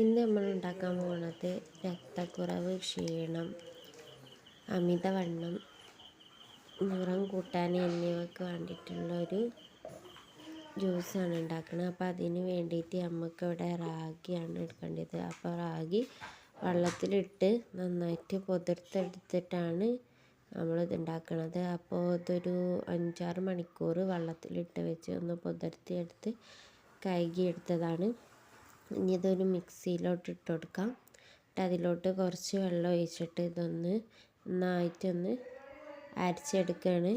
ഇന്ന് നമ്മൾ ഉണ്ടാക്കാൻ പോകുന്നത് രക്തക്കുറവ് ക്ഷീണം അമിതവണ്ണം നിറം കൂട്ടാൻ എന്നിവയ്ക്ക് വേണ്ടിയിട്ടുള്ള ഒരു ജ്യൂസാണ് ഉണ്ടാക്കുന്നത്. അപ്പോൾ അതിന് വേണ്ടിയിട്ട് നമുക്ക് ഇവിടെ റാഗിയാണ് എടുക്കേണ്ടത്. അപ്പോൾ റാഗി വെള്ളത്തിലിട്ട് നന്നായിട്ട് പൊതിർത്തെടുത്തിട്ടാണ് നമ്മളിത് ഉണ്ടാക്കുന്നത് അപ്പോൾ ഇതൊരു അഞ്ചാറ് മണിക്കൂർ വെള്ളത്തിലിട്ട് വെച്ച് ഒന്ന് പൊതിർത്തിയെടുത്ത് കഴുകിയെടുത്തതാണ്. ഇനി ഇതൊരു മിക്സിയിലോട്ട് ഇട്ട് കൊടുക്കാം എന്നിട്ട് അതിലോട്ട് കുറച്ച് വെള്ളം ഒഴിച്ചിട്ട് ഇതൊന്ന് നന്നായിട്ടൊന്ന് അരച്ചെടുക്കുകയാണ്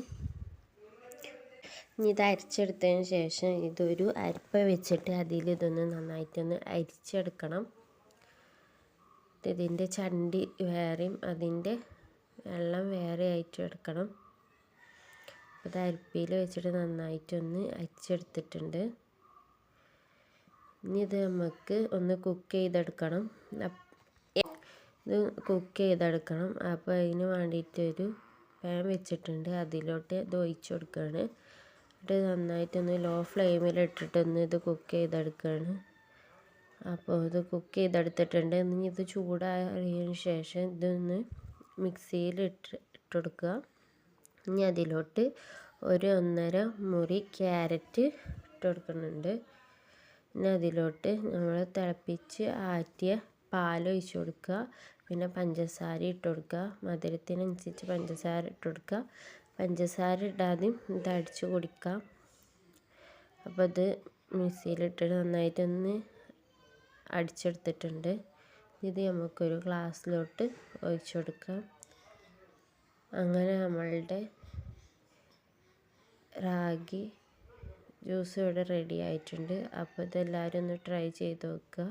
ഇനി ഇത് അരച്ചെടുത്തതിന് ശേഷം ഇതൊരു അരിപ്പ വെച്ചിട്ട് അതിൽ ഇതൊന്ന് നന്നായിട്ടൊന്ന് അരിച്ചെടുക്കണം. ഇതിന്റെ ചണ്ടി വേറെയും അതിന്റെ വെള്ളം വേറെ ആയിട്ട് എടുക്കണം. അത് അരിപ്പയിൽ വെച്ചിട്ട് നന്നായിട്ടൊന്ന് അരിച്ചെടുത്തിട്ടുണ്ട്. ഇനി നമുക്ക് ഒന്ന് കുക്ക് ചെയ്തെടുക്കണം. ഇത് കുക്ക് ചെയ്തെടുക്കണം. അപ്പോൾ അതിന് വേണ്ടിയിട്ടൊരു പാൻ വെച്ചിട്ടുണ്ട്. അതിലോട്ട് ഇത് ഒഴിച്ചു കൊടുക്കുകയാണ്. എന്നിട്ട് നന്നായിട്ടൊന്ന് ലോ ഫ്ലെയിമിൽ ഇട്ടിട്ടൊന്ന് ഇത് കുക്ക് ചെയ്തെടുക്കുകയാണ്. അപ്പോൾ ഇത് കുക്ക് ചെയ്തെടുത്തിട്ടുണ്ട്. ഇനി ഇത് ചൂടായതിന് ശേഷം ഇതൊന്ന് മിക്സിയിൽ ഇട്ട് ഇട്ട് കൊടുക്കുക ഇനി അതിലോട്ട് ഒരു ഒന്നര മുറി ക്യാരറ്റ് ഇട്ട് കൊടുക്കുന്നുണ്ട് പിന്നെ അതിലോട്ട് നമ്മൾ തിളപ്പിച്ച് ആറ്റിയ പാൽ ഒഴിച്ച് കൊടുക്കുക. പിന്നെ പഞ്ചസാര ഇട്ട് കൊടുക്കുക. മധുരത്തിനനുസരിച്ച് പഞ്ചസാര ഇട്ട് കൊടുക്കുക. പഞ്ചസാര ഇടാതെയും ഇത് അടിച്ച് കുടിക്കാം അപ്പോൾ ഇത് മിക്സിയിലിട്ടിട്ട് നന്നായിട്ടൊന്ന് അടിച്ചെടുത്തിട്ടുണ്ട്. ഇത് നമുക്കൊരു ഗ്ലാസ്സിലോട്ട് ഒഴിച്ചു കൊടുക്കാം. അങ്ങനെ നമ്മളുടെ റാഗി ജ്യൂസ് ഇവിടെ റെഡി ആയിട്ടുണ്ട്. അപ്പോൾ ഇതെല്ലാവരും ഒന്ന് ട്രൈ ചെയ്ത് നോക്കുക.